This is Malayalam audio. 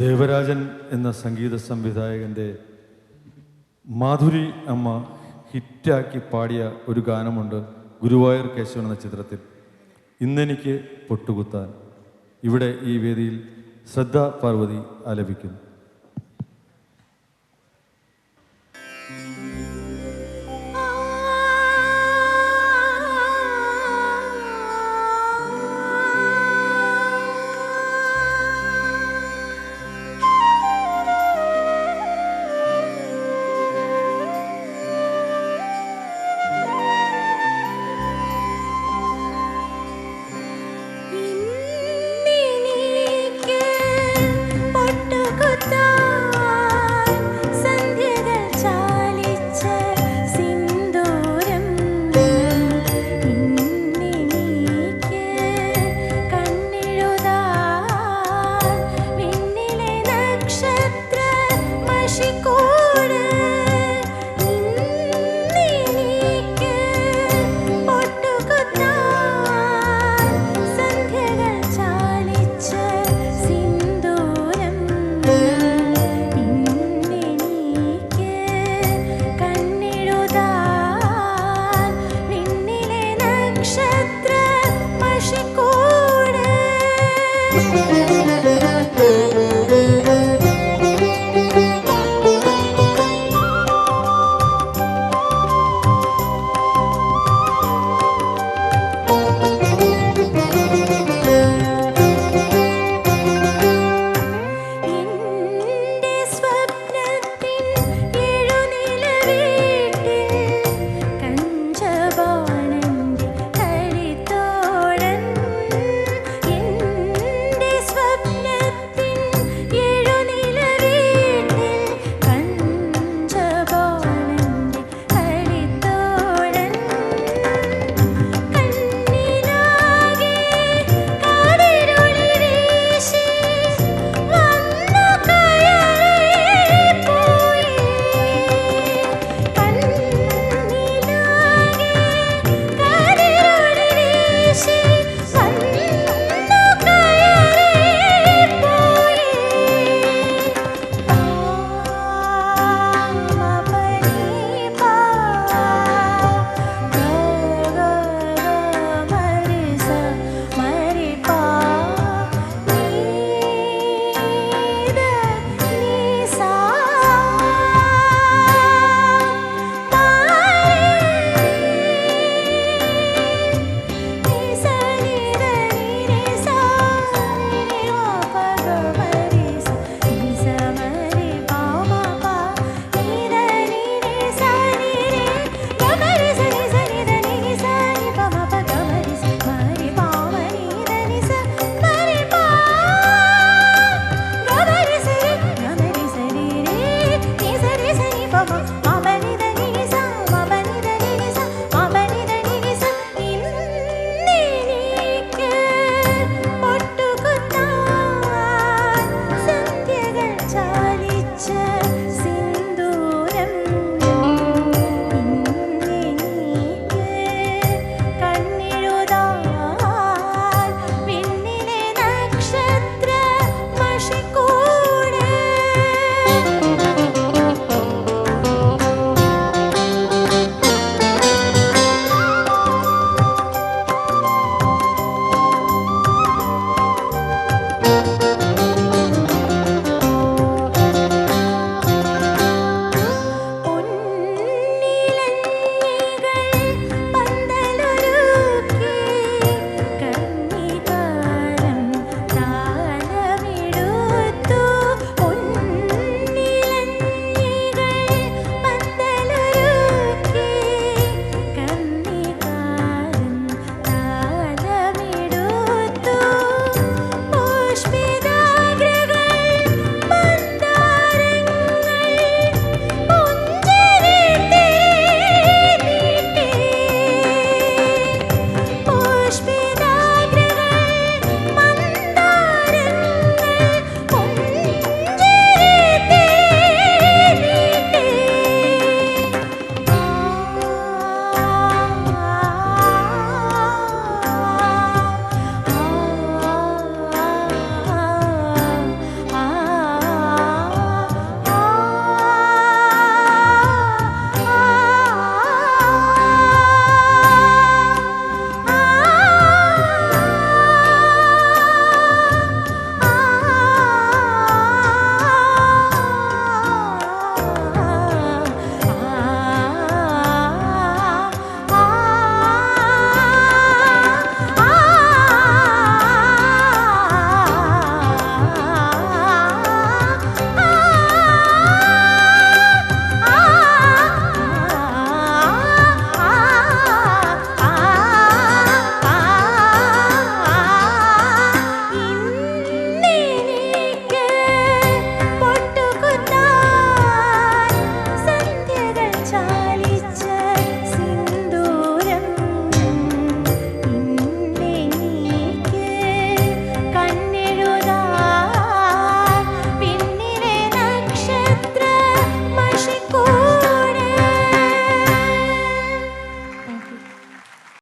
ദേവരാജൻ എന്ന സംഗീത സംവിധായകന്റെ മാധുരി അമ്മ ഹിറ്റാക്കി പാടിയ ഒരു ഗാനമുണ്ട് ഗുരുവായൂർ കേശവൻ എന്ന ചിത്രത്തിൽ. ഇന്നെനിക്ക് പൊട്ടുകുത്താൻ. ഇവിടെ ഈ വേദിയിൽ ശ്രദ്ധ പാർവതി ആലപിക്കുന്നു.